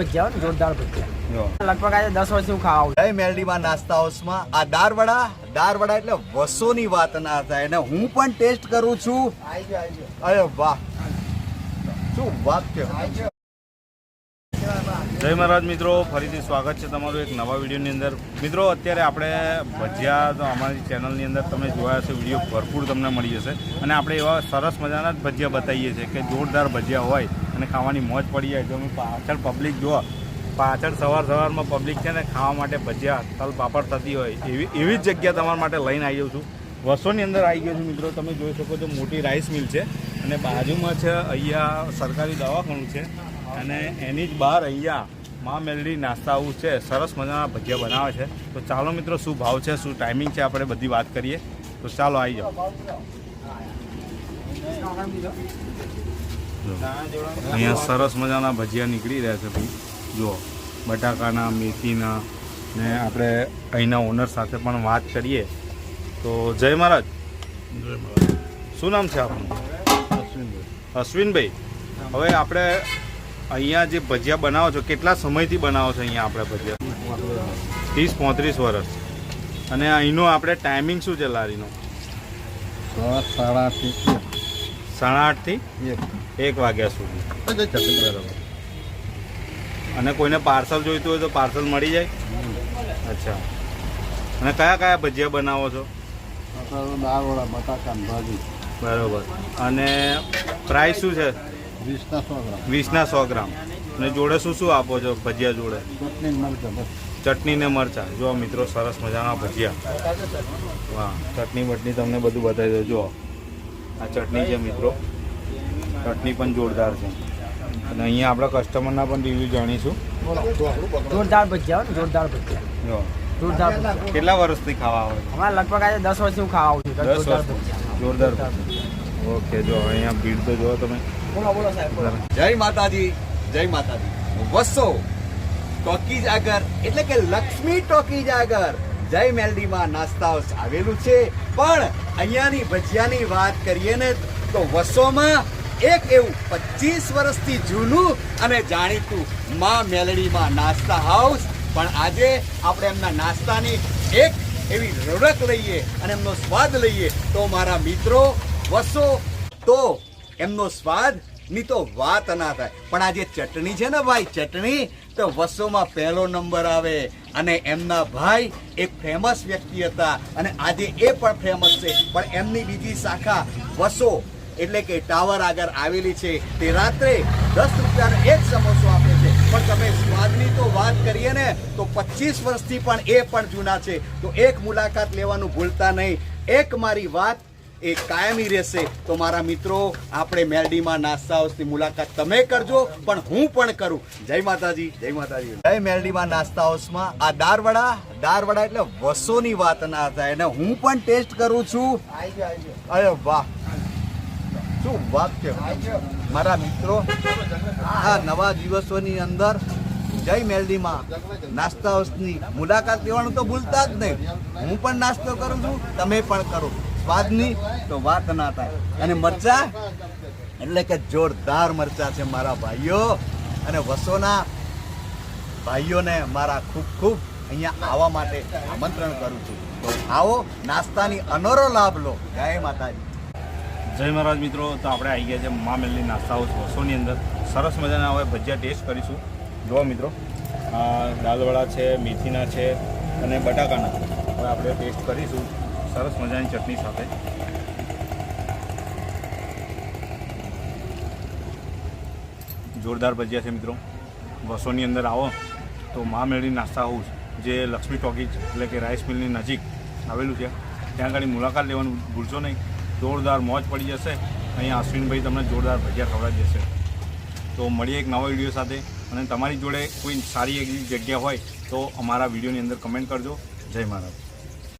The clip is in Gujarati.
ભજીયા હોય ને જોરદાર ભજીયા. લગભગ આજે દસ વર્ષથી હું ખાવા આવું જય મેલડીમાં નાસ્તા હાઉસમાં. આ દારવડા દારવડા એટલે વસોની વાત ના થાય. અને હું પણ ટેસ્ટ કરું છું. અરે વાહ. શું વાત છે? જય મહારાજ મિત્રો ફરીથી સ્વાગત છે તમારું એક નવા વિડીયોની અંદર. મિત્રો અત્યારે આપણે ભજીયા તો અમારી ચેનલની અંદર તમે જોયા હશે વીડિયો ભરપૂર તમને મળી જશે. અને આપણે એવા સરસ મજાના જ ભજીયા બતાવીએ છીએ કે જોરદાર ભજીયા હોય. અને ખાવાની મોજ પડી જાય. જો અમે પાછળ પબ્લિક જુઓ, પાછળ સવાર સવારમાં પબ્લિક છે ને, ખાવા માટે ભજીયા, તલ પાપડ થતી હોય, એવી એવી જ જગ્યા તમારા માટે લઈને આવી જાઉં છું. વર્ષોની અંદર આવી ગયો છું મિત્રો, તમે જોઈ શકો છો મોટી રાઈસ મિલ છે અને બાજુમાં છે અહીંયા સરકારી દવાખાનું છે અને એની જ બહાર અહીંયા મા મેલડી નાસ્તા આવું છે, સરસ મજાના ભજીયા બનાવે છે. તો ચાલો મિત્રો, શું ભાવ છે, શું ટાઈમિંગ છે, આપણે બધી વાત કરીએ. તો ચાલો આવી જાઓ. અહીંયા સરસ મજાના ભજીયા નીકળી રહ્યા છે ભાઈ. જુઓ બટાકાના મેથીના ને આપણે અહીંના ઓનર સાથે પણ વાત કરીએ. તો જય મહારાજ. શું નામ છે આપનું? અશ્વિનભાઈ. હવે આપણે અહીંયા જે ભજીયા બનાવો છો કેટલા સમયથી બનાવો છો અહીંયા આપણે ભજીયા? ત્રીસ પોત્રીસ વર્ષ. અને અહીંનો આપણે ટાઈમિંગ શું છે લારીનો? સાડા સાડા આઠથી એક. એક વાગ્યા સુધી. બરાબર. અને કોઈને પાર્સલ જોઈતું હોય તો પાર્સલ મળી જાય? અચ્છા. અને કયા કયા ભજીયા બનાવો છો? બરોબર. અને પ્રાઇસ શું છે? વીસના સો ગ્રામ. વીસના સો ગ્રામ. અને જોડે શું શું આપો છો ભજીયા જોડે? ચટણી ને મરચા જો મિત્રો સરસ મજાના ભજીયા. વાહ ચટણી બટણી તમને બધું બતાવી દો જો આ ચટણી છે મિત્રો. ચટણી પણ જોરદાર છે. અને અહીંયા આપણા કસ્ટમરના પણ રિવ્યૂ જાણીશું. જોરદાર ભજીયા હોય ને જોરદાર ભજીયા. જો. જોરદાર કેટલા વર્ષથી ખાવા આવે? અમારે લગભગ આજે દસ વર્ષથી હું ખાવા આવું છું દસ જોરદાર વર્ષ જોરદાર ભજીયા. ઓકે જો અહીંયા ભીડ તો જો તમે. બોલો બોલો સાહેબ બોલો. જય માતાજી જય માતાજી. વસો ટોકીજ આગળ એટલે કે લક્ષ્મી ટોકીજ આગળ જય મેલડીમાં નાસ્તા હાઉસ આવેલું છે. પણ અહીંયાની ભજીયાની વાત કરીએ ને તો વસોમાં એક એવું પચીસ વર્ષથી જૂનું અને જાણીતું માં મેલડીમાં નાસ્તા હાઉસ. પણ આજે આપણે એમના નાસ્તાની એક એવી રોડક લઈએ અને એમનો સ્વાદ લઈએ તો મારા મિત્રો વસો તો એમનો સ્વાદ ની તો વાત ના થાય પણ આ જે ચટણી છે ને ભાઈ, ચટણી? તો વસોમાં પહેલો નંબર આવે. અને એમના ભાઈ એક ફેમસ વ્યક્તિ હતા. અને આજે એ પણ ફેમસ છે. પણ એમની બીજી શાખા વસો એટલે કે ટાવર આગળ આવેલી છે. તે રાત્રે દસ રૂપિયાનો એક સમોસો આપે છે. પણ તમે સ્વાદની તો વાત કરીએ ને, તો પચીસ વર્ષથી પણ એ પણ જૂના છે. તો એક મુલાકાત લેવાનું ભૂલતા નહીં. એક મારી વાત એ કાયમી રહેશે તો મારા મિત્રો, આપણે મેલડીમાં નાસ્તા હાઉસની મુલાકાત તમે કરજો, પણ હું પણ કરું. જય માતાજી જય માતાજી. જય મેલડીમાં નાસ્તા હાઉસમાં આ દારવડા દારવડા એટલે વસોની વાત ના થાય અને હું પણ ટેસ્ટ કરું છું. અરે વાહ. શું વાત છે? મારા મિત્રો, આ નવા દિવસોની અંદર જય મેલડીમાં નાસ્તા હાઉસની મુલાકાત લેવાનું તો ભૂલતા જ નહીં. હું પણ નાસ્તો કરું છું, તમે પણ કરો. સ્વાદની તો વાત ના થાય. અને મરચા? એટલે કે જોરદાર મરચા છે મારા ભાઈઓ. અને વસોના ભાઈઓને મારા ખૂબ ખૂબ અહીંયા આવવા માટે આમંત્રણ કરું છું. તો આવો નાસ્તાની અનોરો લાભ લો. જય માતાજી. જય મહારાજ મિત્રો, તો આપણે આવી ગયા છે મા મેલની નાસ્તા હાઉસ વસોની અંદર. સરસ મજાના હવે ભજીયા ટેસ્ટ કરીશું. જુઓ મિત્રો દાલવડા છે, મેથીના છે અને બટાકાના. હવે આપણે ટેસ્ટ કરીશું. સરસ મજાની ચટણી સાથે. જોરદાર ભજીયા છે મિત્રો. વસોની અંદર આવો તો મા મેળવી નાસ્તા હાઉસ જે લક્ષ્મી ટોકીજ એટલે કે રાઈસ મિલની નજીક આવેલું છે. ત્યાં આગળ મુલાકાત લેવાનું ભૂલશો નહીં. જોરદાર મોજ પડી જશે. અહીંયા અશ્વિનભાઈ તમને જોરદાર ભજીયા ખવડાવી જશે તો મળીએ એક નવા વીડિયો સાથે. અને તમારી જોડે કોઈ સારી એવી જગ્યા હોય તો અમારા વિડીયોની અંદર કમેન્ટ કરજો. જય મહારાજ